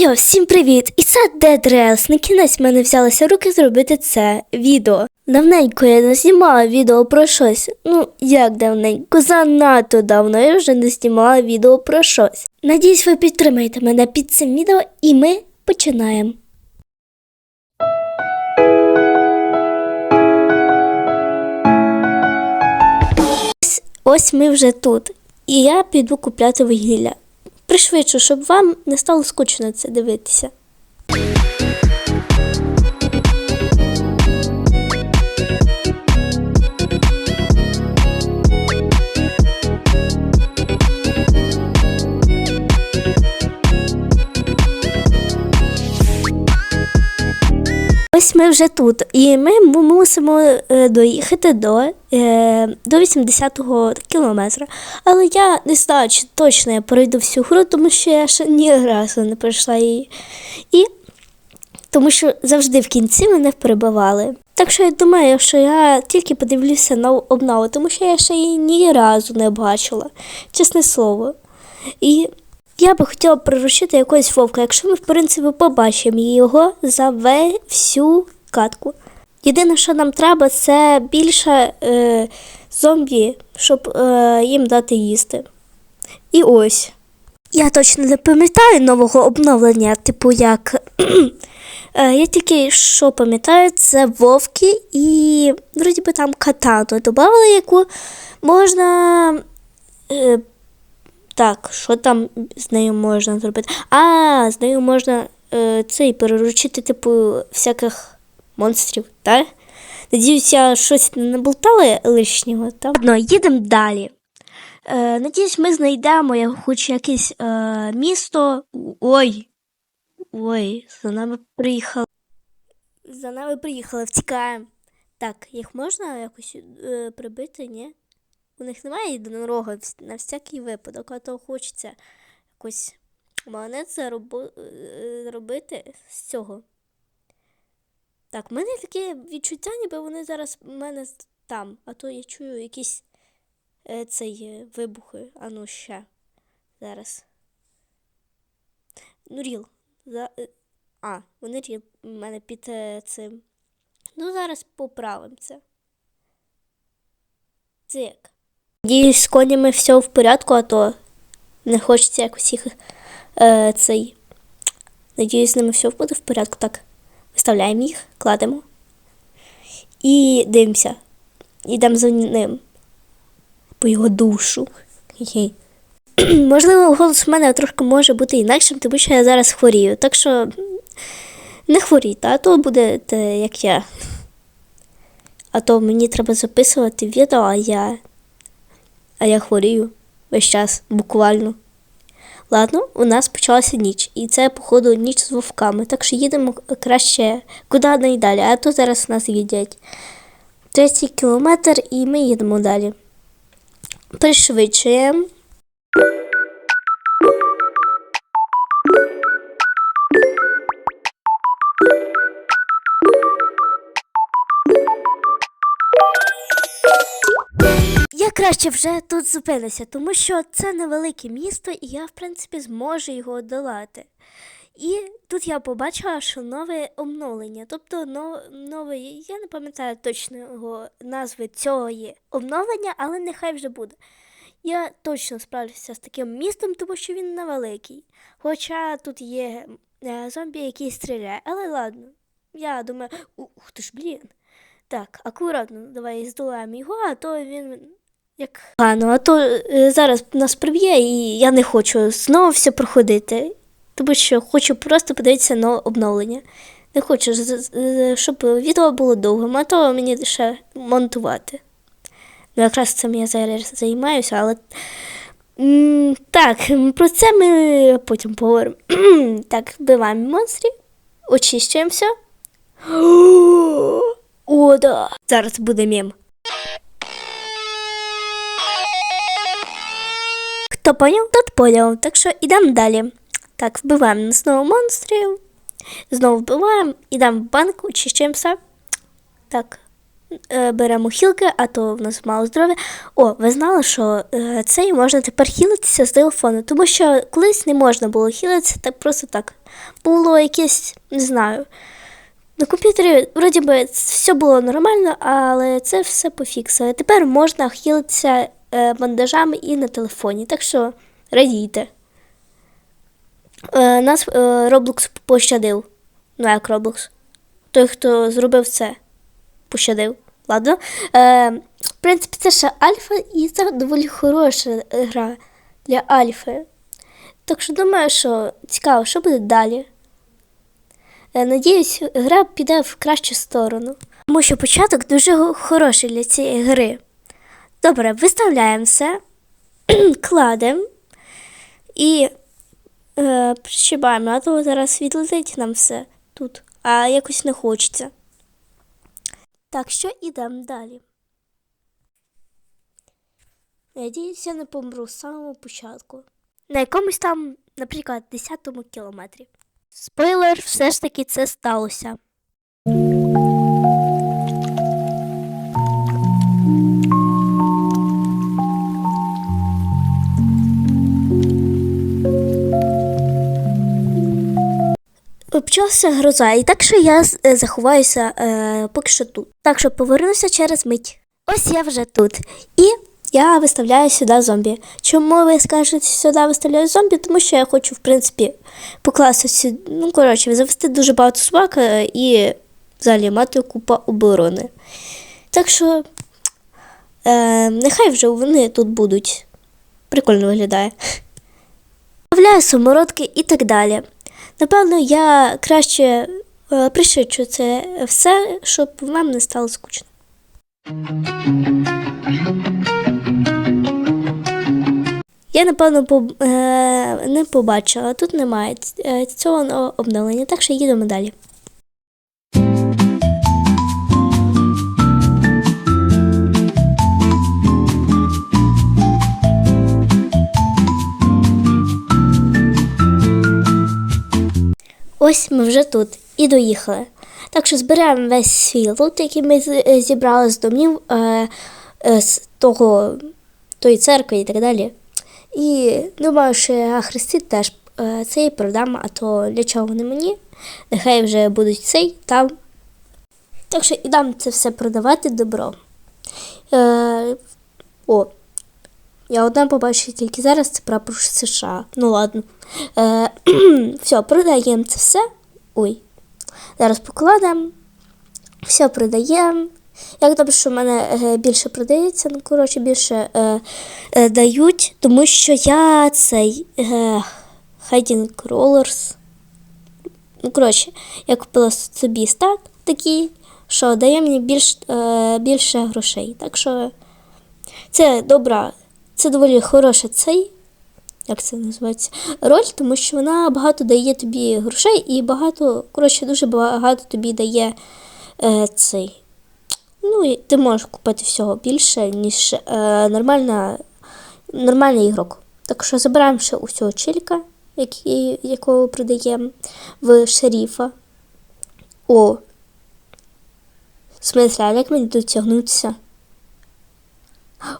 Йо-йо, всім привіт! І це Rails. На кінець мене взялися руки зробити це відео. Давненько я не знімала відео про щось. Ну, як давненько, занадто давно я вже не знімала відео про щось. Надіюсь, ви підтримаєте мене під цим відео, і ми починаємо. Ось- Ось ми вже тут. І я піду купляти вугілля. Пришвидшу, щоб вам не стало скучно це дивитися. Ми вже тут, і ми мусимо е, доїхати до, е, до 80-го кілометра. Але я не знаю, чи точно я пройду всю гру, тому що я ще ні разу не пройшла її. І тому що завжди в кінці мене перебивали. Так що я думаю, що я тільки подивлюся на обнову, тому що я ще її ні разу не бачила, чесне слово. І я би хотіла приручити якогось вовка, якщо ми, в принципі, побачимо його за всю катку. Єдине, що нам треба, це більше е, зомбі, щоб е, їм дати їсти. І ось. Я точно не пам'ятаю нового обновлення, типу як. Е, Я тільки що пам'ятаю, це вовки і вроді би там катану додавали, яку можна. Так, що там з нею можна зробити? А, з нею можна е, цей переручити, типу, всяких монстрів, так? Надіюсь, я щось не наболтала лишнього. Так? Ну, їдемо далі. Е, надіюсь, ми знайдемо хоч якесь е, місто. Ой. Ой, за нами приїхали. За нами приїхали, втікаємо. Так, їх можна якось е, прибити, ні? У них немає єдинорога на всякий випадок, а то хочеться якось монет заробо- е, з цього. Так, в мене таке відчуття, ніби вони зараз в мене там, а то я чую якісь е, цей е, вибухи. А ну ще. Зараз. Ну, ріл. За, а, вони ріл в мене під цим. Ну, зараз поправимо. Це як? Надіюсь, з конями все в порядку, а то не хочеться якось їх е, цей. Надіюсь, з ними все буде в порядку. Так, виставляємо їх, кладемо. І дивимося. Йдемо за ним. По його душу. Можливо, голос в мене трошки може бути інакшим, тому що я зараз хворію. Так що не хворійте, а то будете як я. А то мені треба записувати відео, а я. А я хворію весь час, буквально. Ладно, у нас почалася ніч, і це, походу, ніч з вовками, так що їдемо краще куди найдалі, а то зараз нас їдять. Третій кілометр, і ми їдемо далі. Пришвидшуємо. Краще вже тут зупинюся, тому що це невелике місто, і я, в принципі, зможу його долати. І тут я побачила, що нове обновлення, тобто нове, я не пам'ятаю точно його назви цього є обновлення, але нехай вже буде. Я точно справлюся з таким містом, тому що він невеликий. Хоча тут є е, зомбі, який стріляє, але ладно. Я думаю, ух ти ж блін. Так, акуратно, давай здолаємо його, а то він як погано, а то е, зараз нас приб'є, і я не хочу знову все проходити, тому що хочу просто подивитися на обновлення. Не хочу, е, щоб відео було довгим, а то мені ще монтувати. Ну, якраз цим я зараз займаюся, але. Так, про це ми потім поговоримо. так, вбиваємо монстрів, очищуємося. О, да. Зараз буде мем. Хто поняв, тот поняв. Так що йдемо далі. Так, вбиваємо знову монстрів. Знову вбиваємо, йдемо в банк, очищуємося. Так. е, беремо хілки, а то в нас мало здоров'я. О, ви знали, що е, цей можна тепер хілитися з телефону, тому що колись не можна було хілитися так просто так. Було якесь, не знаю. На комп'ютері вроді би все було нормально, але це все пофіксили. Тепер можна хілитися бандажами і на телефоні. Так що радійте. Е, нас е, Roblox пощадив. Ну, як Roblox. Той, хто зробив це, пощадив. Ладно. Е, в принципі, це ще альфа, і це доволі хороша гра для альфи. Так що думаю, що цікаво, що буде далі. Е, Надіюсь, гра піде в кращу сторону. Тому що початок дуже хороший для цієї гри. Добре, виставляємо все, кладемо і е, прищибаємо, а то зараз відлетить нам все тут, а якось не хочеться. Так що ідемо далі. Надіюсь, я не помру з самого початку. На якомусь там, наприклад, 10 кілометрі. Спойлер, все ж таки це сталося. Почалася гроза, і так що я е, заховаюся е, поки що тут. Так що повернуся через мить. Ось я вже тут. І я виставляю сюди зомбі. Чому ви скажете сюди виставляю зомбі? Тому що я хочу, в принципі, покласти сюди, ну, коротше, завести дуже багато собак е, і взагалі мати купа оборони. Так що е, нехай вже вони тут будуть. Прикольно виглядає. Вставляю самородки і так далі. Напевно, я краще е, пришичу це все, щоб вам не стало скучно. Я, напевно, по, е, не побачила. Тут немає е, цього обновлення, так що їдемо далі. Ось ми вже тут і доїхали. Так що зберемо весь свій лут, який ми е, зібрали з домів е, е, з того, тої церкви і так далі. І думаю, що я Христі теж е, цей продам, а то для чого вони мені? Нехай вже будуть цей там. Так що ідам це все продавати добро. Е, о, я одна побачила тільки зараз це прапор США. Ну ладно. Е, все, продаємо це все. Ой. Зараз покладемо. Все продаємо. Як добре, що в мене е, більше продається, ну, коротше, більше е, е, дають, тому що я цей е, Hiding Crawlers. Ну, коротше, я купила собі стат такий, що дає мені більш, е, більше грошей. Так що це добра, це доволі хороша цей, як це називається, роль, тому що вона багато дає тобі грошей і багато, коротше, дуже багато тобі дає е, цей. Ну, і ти можеш купити всього більше, ніж е, нормальна, нормальний ігрок. Так що забираємо ще усього чілька, який, якого продаємо в шеріфа. О. А як мені дотягнутися?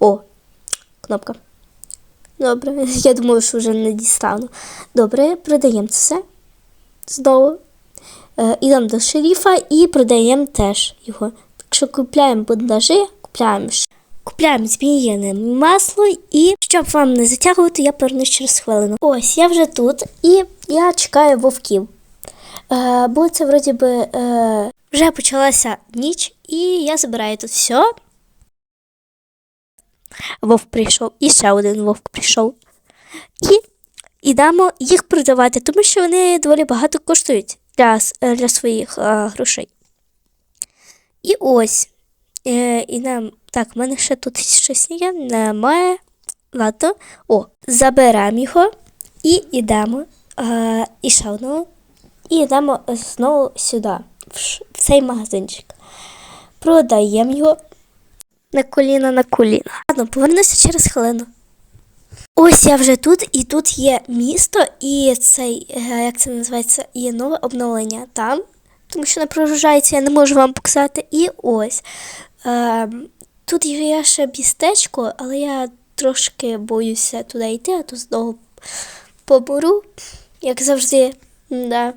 О, кнопка. Добре, я думаю, що вже не дістану. Добре, продаємо це все. Знову. Е, ідемо до шеріфа і продаємо теж його. Так що купляємо бандажі, купляємо, купляємо зміїне масло і щоб вам не затягувати, я повернусь через хвилину. Ось я вже тут і я чекаю вовків. Е, бо це вроді би е, вже почалася ніч, і я забираю тут все. Вовк прийшов, і ще один вовк прийшов. І ідемо їх продавати, тому що вони доволі багато коштують для, е, для своїх е, грошей. І ось. Е, і нам. Так, в мене ще тут щось є. Немає. Ладно. О, заберемо його і йдемо. І ще одного. І йдемо знову сюди, в цей магазинчик. Продаємо його на коліна на коліна. Ладно, повернуся через хвилину. Ось я вже тут, і тут є місто, і цей, е, як це називається, є нове обновлення. Там тому що не прогружається, я не можу вам показати. І ось. Е, тут є ще містечко, але я трошки боюся туди йти, а то знову побору, як завжди. Да.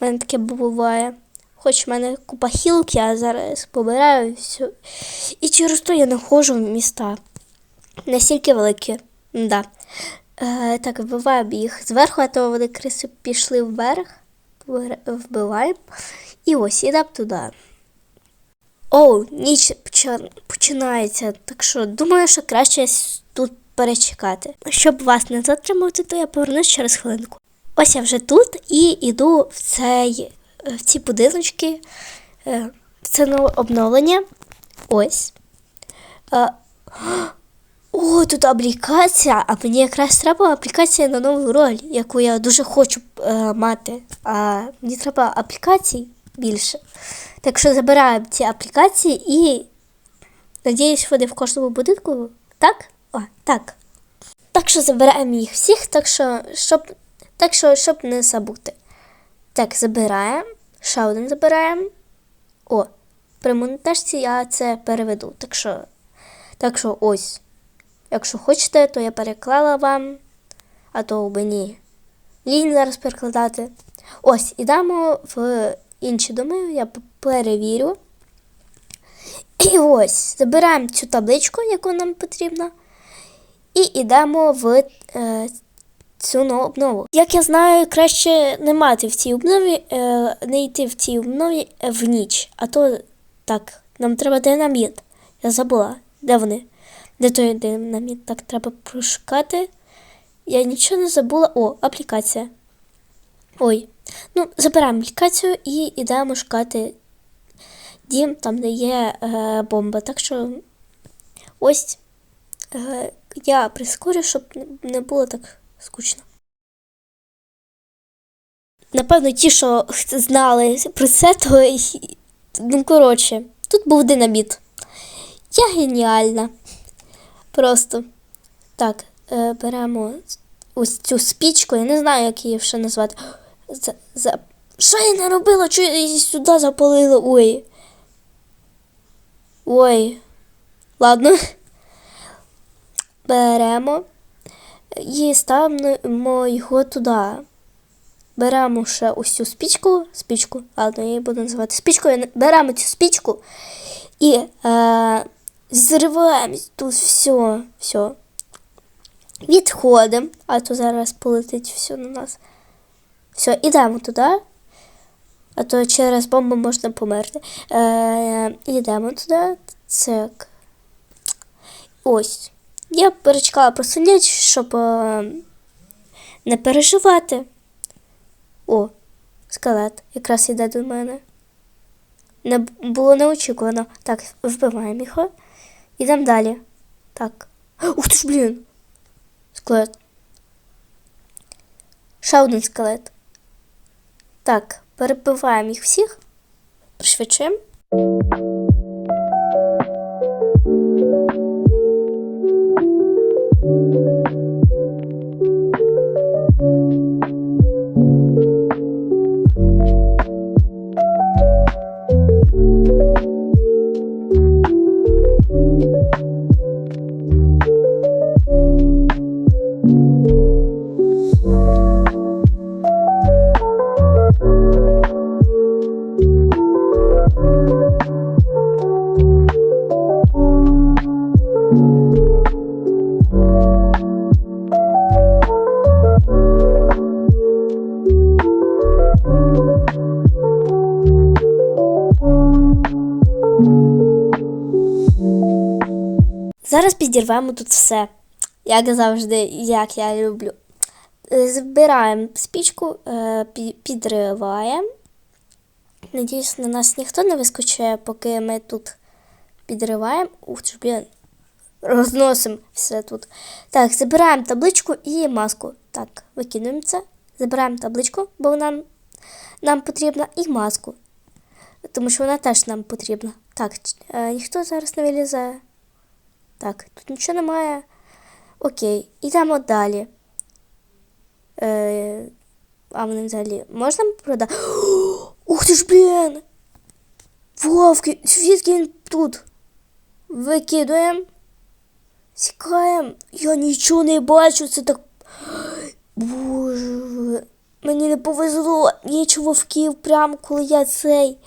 У мене таке буває. Хоч в мене купа хілок, я зараз побираю все. І через то я не ходжу в міста. Настільки великі. Да. Е, так, вбиваємо їх зверху, а то вони криси пішли вверх. Вбиваємо. І ось ідемо туди. О, ніч починається. Так що думаю, що краще тут перечекати. Щоб вас не затримувати, то я повернусь через хвилинку. Ось я вже тут і йду в цей в ці будиночки, е, це нове обновлення. Ось. Е, О, тут аплікація, а мені якраз треба аплікація на нову роль, яку я дуже хочу е, мати. А мені треба аплікацій більше. Так що забираємо ці аплікації і надіюсь, вони в кожному будинку. Так? О, так. Так що забираємо їх всіх, так що, щоб, так що, щоб не забути. Так, забираємо. Ще один забираємо. О, при монтажці я це переведу. Так що, так що ось. Якщо хочете, то я переклала вам, а то мені лінь зараз перекладати. Ось, ідемо в інші доми, я перевірю. І ось, забираємо цю табличку, яку нам потрібно, і йдемо в е, цю нову обнову. Як я знаю, краще не мати в цій обнові, е, не йти в цій обнові е, в ніч. А то так, нам треба динаміт. Я забула, де вони? Де той динаміт? Так, треба пошукати. Я нічого не забула. О, аплікація. Ой. Ну, забираємо аплікацію і йдемо шукати дім, там, де є е, бомба. Так що ось е, я прискорю, щоб не було так скучно. Напевно, ті, що знали про це, то ну коротше, тут був динаміт. Я геніальна. Просто так, е, беремо ось цю спічку, я не знаю, як її ще назвати. За, за... Що я не робила? Чого я її сюди запалила? Ой. Ой. Ладно. Беремо і ставимо його туди. Беремо ще ось цю спічку. Спічку, ладно, я її буду називати спічкою. Беремо цю спічку і е, зриваємо тут все. все. Відходимо, а то зараз полетить все на нас. Все, ідемо туди. А то через бомбу можна померти. Е, йдемо туди. Так. Ось. Я перечекала просто ніч, щоб е, не переживати. О, скелет якраз йде до мене. Не було неочікувано. Так, вбиваємо його. Ідемо далі. Так. Ух ти ж, блін! Скелет. Ще один скелет. Так, перебиваємо їх всіх. Пришвидшуємо. Зараз підірвемо тут все. Як завжди, як я люблю. Е, Збираємо спічку, е, підриваємо. Надіюсь, на нас ніхто не вискочує, поки ми тут підриваємо. Ух блін. Розносимо все тут. Так, забираємо табличку і маску. Так, викинуємо це. Забираємо табличку, бо вона нам потрібна, і маску. Тому що вона теж нам потрібна. Так, е, ніхто зараз не вилізає. Так, тут нічого немає. Окей, йдемо далі. Е, а вони взагалі можна продати? Ух ти ж, блін! Вовки, звідки він тут? Викидуємо. Сікаємо. Я нічого не бачу, це так. Боже. Мені не повезло ніч вовків, прямо коли я цей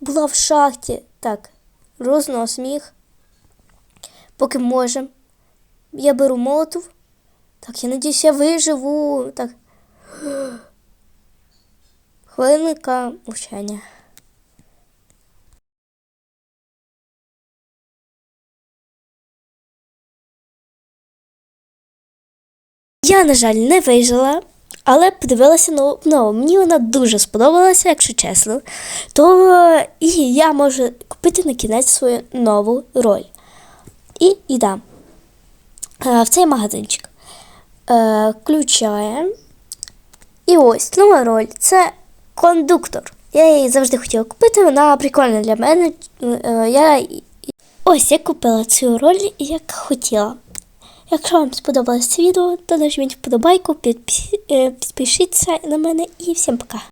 була в шахті. Так, рознос сміх. Поки можемо. Я беру молотов. Так, я надіюсь, я виживу. Так. Хвилинка мовчання. Я, на жаль, не вижила, але подивилася нову. нову. Мені вона дуже сподобалася, якщо чесно. То е, і я можу купити на кінець свою нову роль. І йдемо е, в цей магазинчик. Е, Включаємо. І ось нова роль це кондуктор. Я її завжди хотіла купити, вона прикольна для мене. Е, Я... Ось я купила цю роль, як хотіла. Якщо вам сподобалось це відео, то нажміть вподобайку, підпишіться на мене і всім пока.